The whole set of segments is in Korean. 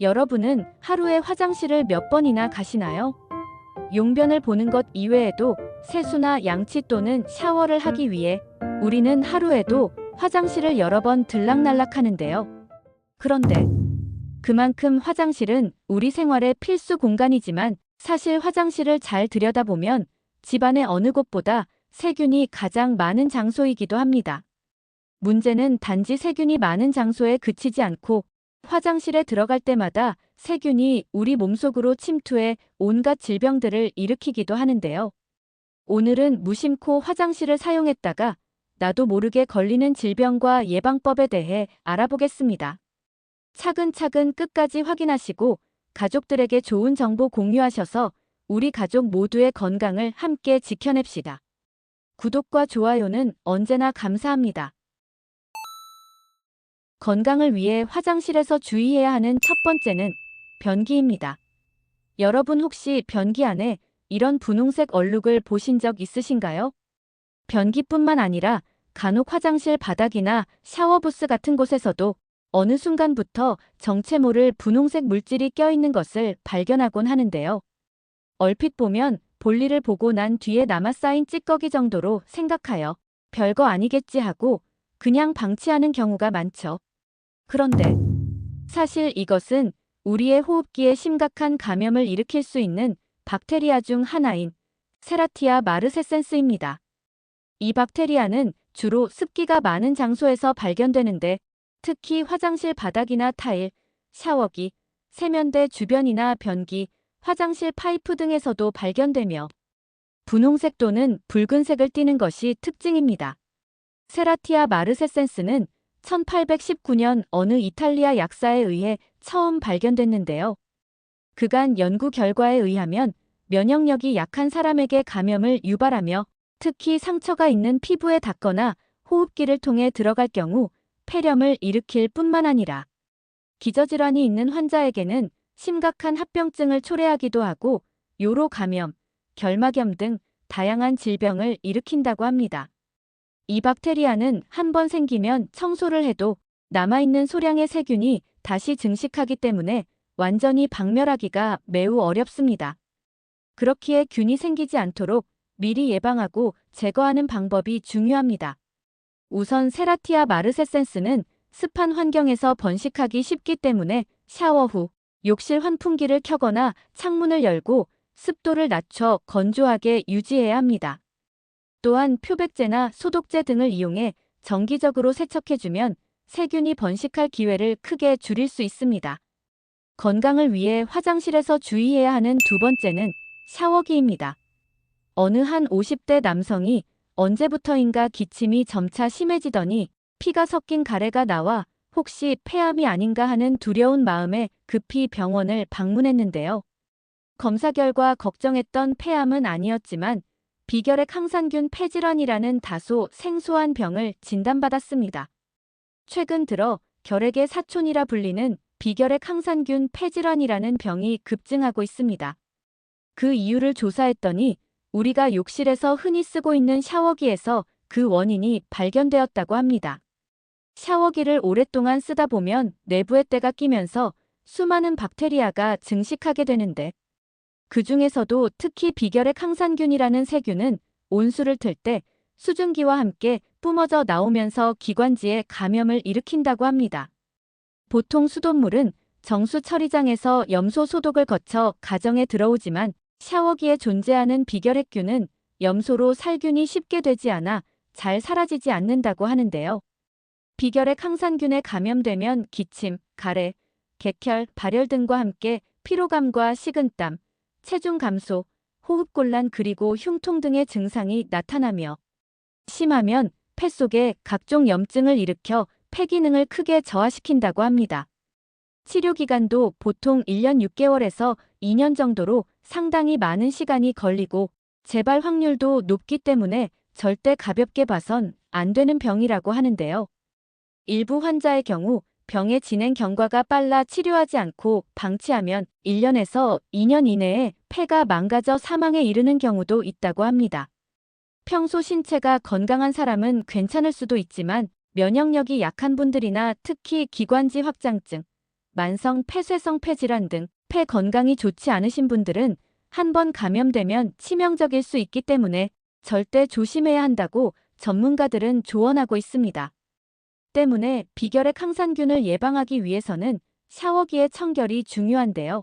여러분은 하루에 화장실을 몇 번이나 가시나요? 용변을 보는 것 이외에도 세수나 양치 또는 샤워를 하기 위해 우리는 하루에도 화장실을 여러 번 들락날락 하는데요. 그런데 그만큼 화장실은 우리 생활의 필수 공간이지만 사실 화장실을 잘 들여다보면 집안의 어느 곳보다 세균이 가장 많은 장소이기도 합니다. 문제는 단지 세균이 많은 장소에 그치지 않고 화장실에 들어갈 때마다 세균이 우리 몸속으로 침투해 온갖 질병들을 일으키기도 하는데요. 오늘은 무심코 화장실을 사용했다가 나도 모르게 걸리는 질병과 예방법에 대해 알아보겠습니다. 차근차근 끝까지 확인하시고 가족들에게 좋은 정보 공유하셔서 우리 가족 모두의 건강을 함께 지켜냅시다. 구독과 좋아요는 언제나 감사합니다. 건강을 위해 화장실에서 주의해야 하는 첫 번째는 변기입니다. 여러분 혹시 변기 안에 이런 분홍색 얼룩을 보신 적 있으신가요? 변기뿐만 아니라 간혹 화장실 바닥이나 샤워부스 같은 곳에서도 어느 순간부터 정체 모를 분홍색 물질이 껴있는 것을 발견하곤 하는데요. 얼핏 보면 볼일을 보고 난 뒤에 남아 쌓인 찌꺼기 정도로 생각하여 별거 아니겠지 하고 그냥 방치하는 경우가 많죠. 그런데 사실 이것은 우리의 호흡기에 심각한 감염을 일으킬 수 있는 박테리아 중 하나인 세라티아 마르세센스입니다. 이 박테리아는 주로 습기가 많은 장소에서 발견되는데 특히 화장실 바닥이나 타일, 샤워기, 세면대 주변이나 변기, 화장실 파이프 등에서도 발견되며 분홍색 또는 붉은색을 띠는 것이 특징입니다. 세라티아 마르세센스는 1819년 어느 이탈리아 약사에 의해 처음 발견됐는데요. 그간 연구 결과에 의하면 면역력이 약한 사람에게 감염을 유발하며 특히 상처가 있는 피부에 닿거나 호흡기를 통해 들어갈 경우 폐렴을 일으킬 뿐만 아니라 기저질환이 있는 환자에게는 심각한 합병증을 초래하기도 하고 요로 감염, 결막염 등 다양한 질병을 일으킨다고 합니다. 이 박테리아는 한 번 생기면 청소를 해도 남아있는 소량의 세균이 다시 증식하기 때문에 완전히 박멸하기가 매우 어렵습니다. 그렇기에 균이 생기지 않도록 미리 예방하고 제거하는 방법이 중요합니다. 우선 세라티아 마르세센스는 습한 환경에서 번식하기 쉽기 때문에 샤워 후 욕실 환풍기를 켜거나 창문을 열고 습도를 낮춰 건조하게 유지해야 합니다. 또한 표백제나 소독제 등을 이용해 정기적으로 세척해주면 세균이 번식할 기회를 크게 줄일 수 있습니다. 건강을 위해 화장실에서 주의해야 하는 두 번째는 샤워기입니다. 어느 한 50대 남성이 언제부터인가 기침이 점차 심해지더니 피가 섞인 가래가 나와 혹시 폐암이 아닌가 하는 두려운 마음에 급히 병원을 방문했는데요. 검사 결과 걱정했던 폐암은 아니었지만 비결핵 항산균 폐질환이라는 다소 생소한 병을 진단받았습니다. 최근 들어 결핵의 사촌이라 불리는 비결핵 항산균 폐질환이라는 병이 급증하고 있습니다. 그 이유를 조사했더니 우리가 욕실에서 흔히 쓰고 있는 샤워기에서 그 원인이 발견되었다고 합니다. 샤워기를 오랫동안 쓰다 보면 내부에 때가 끼면서 수많은 박테리아가 증식하게 되는데 그 중에서도 특히 비결핵 항산균이라는 세균은 온수를 틀 때 수증기와 함께 뿜어져 나오면서 기관지에 감염을 일으킨다고 합니다. 보통 수돗물은 정수 처리장에서 염소 소독을 거쳐 가정에 들어오지만 샤워기에 존재하는 비결핵균은 염소로 살균이 쉽게 되지 않아 잘 사라지지 않는다고 하는데요. 비결핵 항산균에 감염되면 기침, 가래, 객혈, 발열 등과 함께 피로감과 식은땀, 체중 감소, 호흡곤란 그리고 흉통 등의 증상이 나타나며 심하면 폐 속에 각종 염증을 일으켜 폐 기능을 크게 저하시킨다고 합니다. 치료 기간도 보통 1년 6개월에서 2년 정도로 상당히 많은 시간이 걸리고 재발 확률도 높기 때문에 절대 가볍게 봐선 안 되는 병이라고 하는데요. 일부 환자의 경우 병의 진행 경과가 빨라 치료하지 않고 방치하면 1년에서 2년 이내에 폐가 망가져 사망에 이르는 경우도 있다고 합니다. 평소 신체가 건강한 사람은 괜찮을 수도 있지만 면역력이 약한 분들이나 특히 기관지 확장증, 만성 폐쇄성 폐질환 등 폐 건강이 좋지 않으신 분들은 한 번 감염되면 치명적일 수 있기 때문에 절대 조심해야 한다고 전문가들은 조언하고 있습니다. 때문에 비결핵 항산균을 예방하기 위해서는 샤워기의 청결이 중요한데요.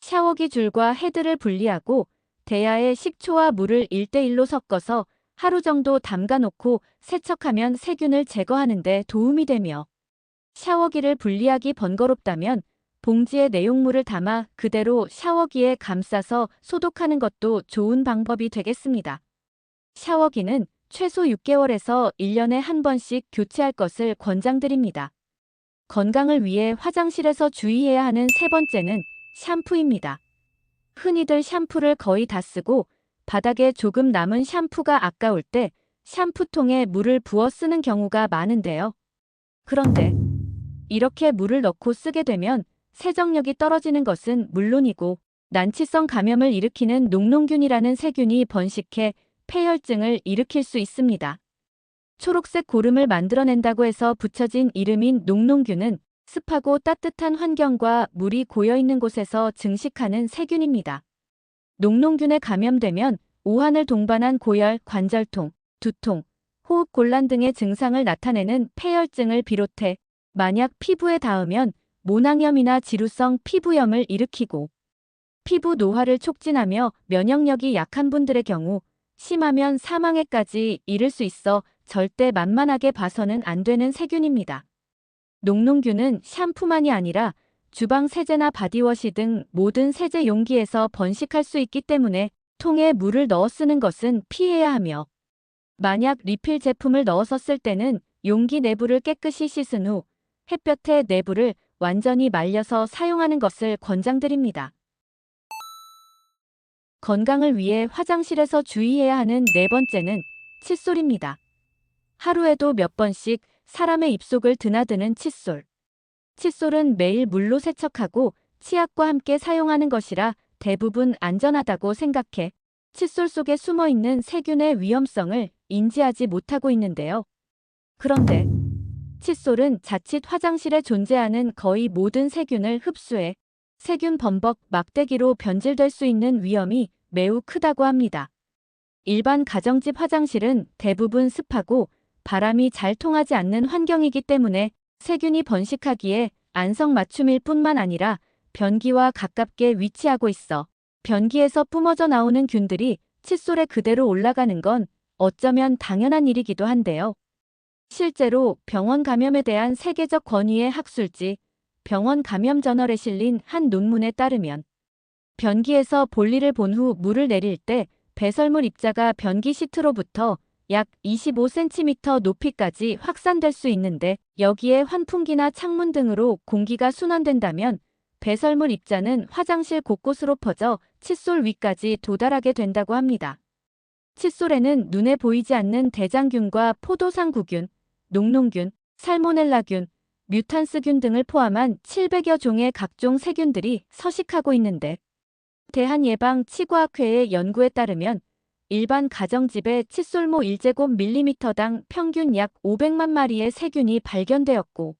샤워기 줄과 헤드를 분리하고 대야에 식초와 물을 1대1로 섞어서 하루 정도 담가 놓고 세척하면 세균을 제거하는 데 도움이 되며 샤워기를 분리하기 번거롭다면 봉지에 내용물을 담아 그대로 샤워기에 감싸서 소독하는 것도 좋은 방법이 되겠습니다. 샤워기는 최소 6개월에서 1년에 한 번씩 교체할 것을 권장드립니다. 건강을 위해 화장실에서 주의해야 하는 세 번째는 샴푸입니다. 흔히들 샴푸를 거의 다 쓰고 바닥에 조금 남은 샴푸가 아까울 때 샴푸통에 물을 부어 쓰는 경우가 많은데요. 그런데 이렇게 물을 넣고 쓰게 되면 세정력이 떨어지는 것은 물론이고 난치성 감염을 일으키는 녹농균이라는 세균이 번식해 폐혈증을 일으킬 수 있습니다. 초록색 고름을 만들어낸다고 해서 붙여진 이름인 녹농균은 습하고 따뜻한 환경과 물이 고여있는 곳에서 증식하는 세균입니다. 녹농균에 감염되면 오한을 동반한 고열, 관절통, 두통, 호흡곤란 등의 증상을 나타내는 폐혈증을 비롯해 만약 피부에 닿으면 모낭염이나 지루성 피부염을 일으키고 피부 노화를 촉진하며 면역력이 약한 분들의 경우 심하면 사망에까지 이를 수 있어 절대 만만하게 봐서는 안 되는 세균입니다. 녹농균은 샴푸만이 아니라 주방 세제나 바디워시 등 모든 세제 용기에서 번식할 수 있기 때문에 통에 물을 넣어 쓰는 것은 피해야 하며 만약 리필 제품을 넣어서 쓸 때는 용기 내부를 깨끗이 씻은 후 햇볕에 내부를 완전히 말려서 사용하는 것을 권장드립니다. 건강을 위해 화장실에서 주의해야 하는 네 번째는 칫솔입니다. 하루에도 몇 번씩 사람의 입속을 드나드는 칫솔. 칫솔은 매일 물로 세척하고 치약과 함께 사용하는 것이라 대부분 안전하다고 생각해 칫솔 속에 숨어 있는 세균의 위험성을 인지하지 못하고 있는데요. 그런데 칫솔은 자칫 화장실에 존재하는 거의 모든 세균을 흡수해 세균 범벅 막대기로 변질될 수 있는 위험이 매우 크다고 합니다. 일반 가정집 화장실은 대부분 습하고 바람이 잘 통하지 않는 환경이기 때문에 세균이 번식하기에 안성맞춤일 뿐만 아니라 변기와 가깝게 위치하고 있어 변기에서 뿜어져 나오는 균들이 칫솔에 그대로 올라가는 건 어쩌면 당연한 일이기도 한데요. 실제로 병원 감염에 대한 세계적 권위의 학술지 병원 감염 저널에 실린 한 논문에 따르면 변기에서 볼일을 본 후 물을 내릴 때 배설물 입자가 변기 시트로부터 약 25cm 높이까지 확산될 수 있는데 여기에 환풍기나 창문 등으로 공기가 순환된다면 배설물 입자는 화장실 곳곳으로 퍼져 칫솔 위까지 도달하게 된다고 합니다. 칫솔에는 눈에 보이지 않는 대장균과 포도상구균, 녹농균, 살모넬라균, 뮤탄스균 등을 포함한 700여 종의 각종 세균들이 서식하고 있는데 대한예방치과학회의 연구에 따르면 일반 가정집에 칫솔모 1제곱밀리미터당 평균 약 500만 마리의 세균이 발견되었고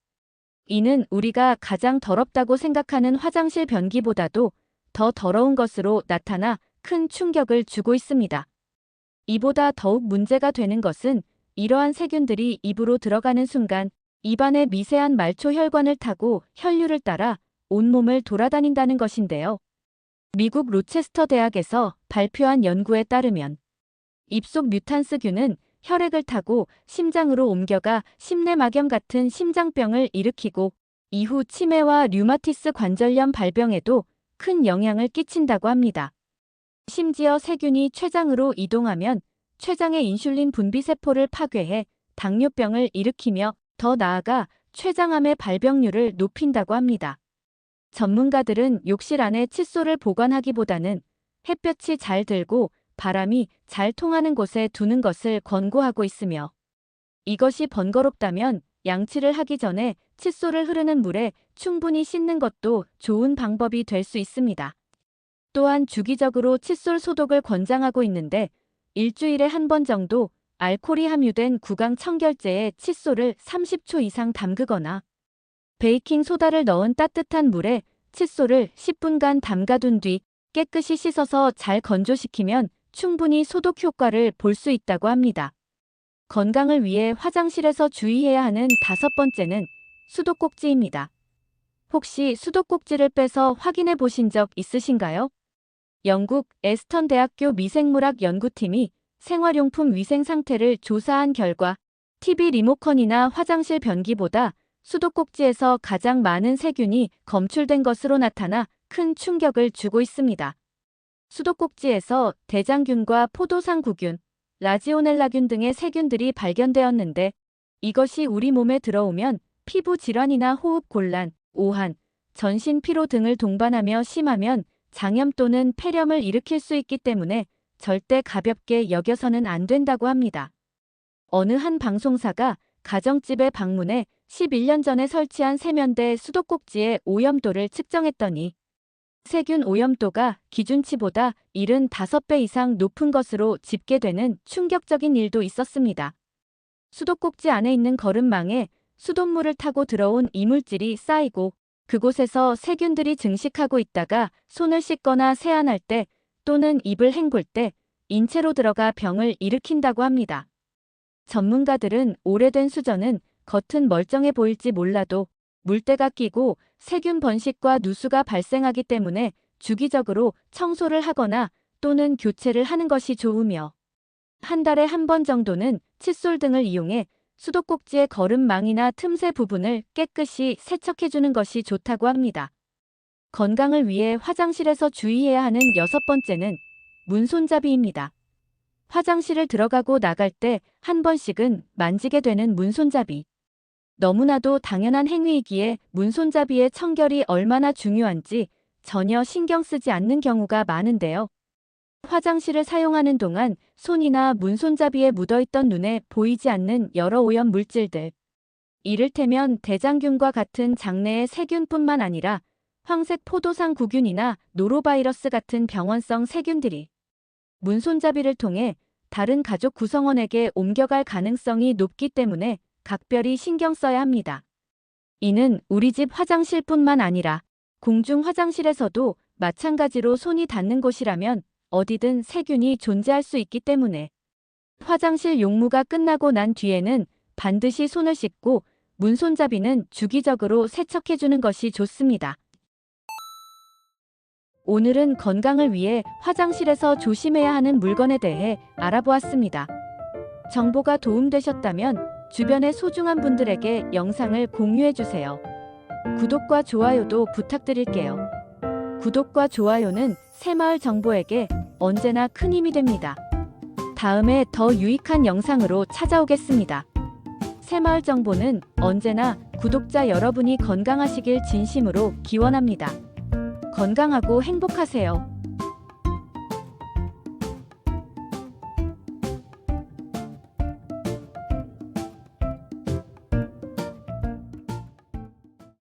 이는 우리가 가장 더럽다고 생각하는 화장실 변기보다도 더 더러운 것으로 나타나 큰 충격을 주고 있습니다. 이보다 더욱 문제가 되는 것은 이러한 세균들이 입으로 들어가는 순간 입안의 미세한 말초 혈관을 타고 혈류를 따라 온몸을 돌아다닌다는 것인데요. 미국 로체스터 대학에서 발표한 연구에 따르면 입속 뮤탄스균은 혈액을 타고 심장으로 옮겨가 심내막염 같은 심장병을 일으키고 이후 치매와 류마티스 관절염 발병에도 큰 영향을 끼친다고 합니다. 심지어 세균이 췌장으로 이동하면 췌장의 인슐린 분비 세포를 파괴해 당뇨병을 일으키며 더 나아가 췌장암의 발병률을 높인다고 합니다. 전문가들은 욕실 안에 칫솔을 보관하기보다는 햇볕이 잘 들고 바람이 잘 통하는 곳에 두는 것을 권고하고 있으며 이것이 번거롭다면 양치를 하기 전에 칫솔을 흐르는 물에 충분히 씻는 것도 좋은 방법이 될 수 있습니다. 또한 주기적으로 칫솔 소독을 권장하고 있는데 일주일에 한 번 정도 알코올이 함유된 구강 청결제에 칫솔을 30초 이상 담그거나 베이킹 소다를 넣은 따뜻한 물에 칫솔을 10분간 담가둔 뒤 깨끗이 씻어서 잘 건조시키면 충분히 소독 효과를 볼 수 있다고 합니다. 건강을 위해 화장실에서 주의해야 하는 다섯 번째는 수도꼭지입니다. 혹시 수도꼭지를 빼서 확인해 보신 적 있으신가요? 영국 에스턴 대학교 미생물학 연구팀이 생활용품 위생 상태를 조사한 결과 TV 리모컨이나 화장실 변기보다 수도꼭지에서 가장 많은 세균이 검출된 것으로 나타나 큰 충격을 주고 있습니다. 수도꼭지에서 대장균과 포도상구균, 라지오넬라균 등의 세균들이 발견되었는데 이것이 우리 몸에 들어오면 피부 질환이나 호흡 곤란, 오한, 전신 피로 등을 동반하며 심하면 장염 또는 폐렴을 일으킬 수 있기 때문에 절대 가볍게 여겨서는 안 된다고 합니다. 어느 한 방송사가 가정집에 방문해 11년 전에 설치한 세면대 수도꼭지의 오염도를 측정했더니 세균 오염도가 기준치보다 75배 이상 높은 것으로 집계되는 충격적인 일도 있었습니다. 수도꼭지 안에 있는 거름망에 수돗물을 타고 들어온 이물질이 쌓이고 그곳에서 세균들이 증식하고 있다가 손을 씻거나 세안할 때 또는 입을 헹굴 때 인체로 들어가 병을 일으킨다고 합니다. 전문가들은 오래된 수전은 겉은 멀쩡해 보일지 몰라도 물때가 끼고 세균 번식과 누수가 발생하기 때문에 주기적으로 청소를 하거나 또는 교체를 하는 것이 좋으며 한 달에 한 번 정도는 칫솔 등을 이용해 수도꼭지의 거름망이나 틈새 부분을 깨끗이 세척해주는 것이 좋다고 합니다. 건강을 위해 화장실에서 주의해야 하는 여섯 번째는 문손잡이입니다. 화장실을 들어가고 나갈 때 한 번씩은 만지게 되는 문손잡이. 너무나도 당연한 행위이기에 문손잡이의 청결이 얼마나 중요한지 전혀 신경 쓰지 않는 경우가 많은데요. 화장실을 사용하는 동안 손이나 문손잡이에 묻어있던 눈에 보이지 않는 여러 오염 물질들. 이를테면 대장균과 같은 장내의 세균뿐만 아니라 황색 포도상 구균이나 노로바이러스 같은 병원성 세균들이 문손잡이를 통해 다른 가족 구성원에게 옮겨갈 가능성이 높기 때문에 각별히 신경 써야 합니다. 이는 우리 집 화장실뿐만 아니라 공중 화장실에서도 마찬가지로 손이 닿는 곳이라면 어디든 세균이 존재할 수 있기 때문에 화장실 용무가 끝나고 난 뒤에는 반드시 손을 씻고 문손잡이는 주기적으로 세척해주는 것이 좋습니다. 오늘은 건강을 위해 화장실에서 조심해야 하는 물건에 대해 알아보았습니다. 정보가 도움되셨다면 주변의 소중한 분들에게 영상을 공유해주세요. 구독과 좋아요도 부탁드릴게요. 구독과 좋아요는 새마을 정보에게 언제나 큰 힘이 됩니다. 다음에 더 유익한 영상으로 찾아오겠습니다. 새마을 정보는 언제나 구독자 여러분이 건강하시길 진심으로 기원합니다. 건강하고 행복하세요.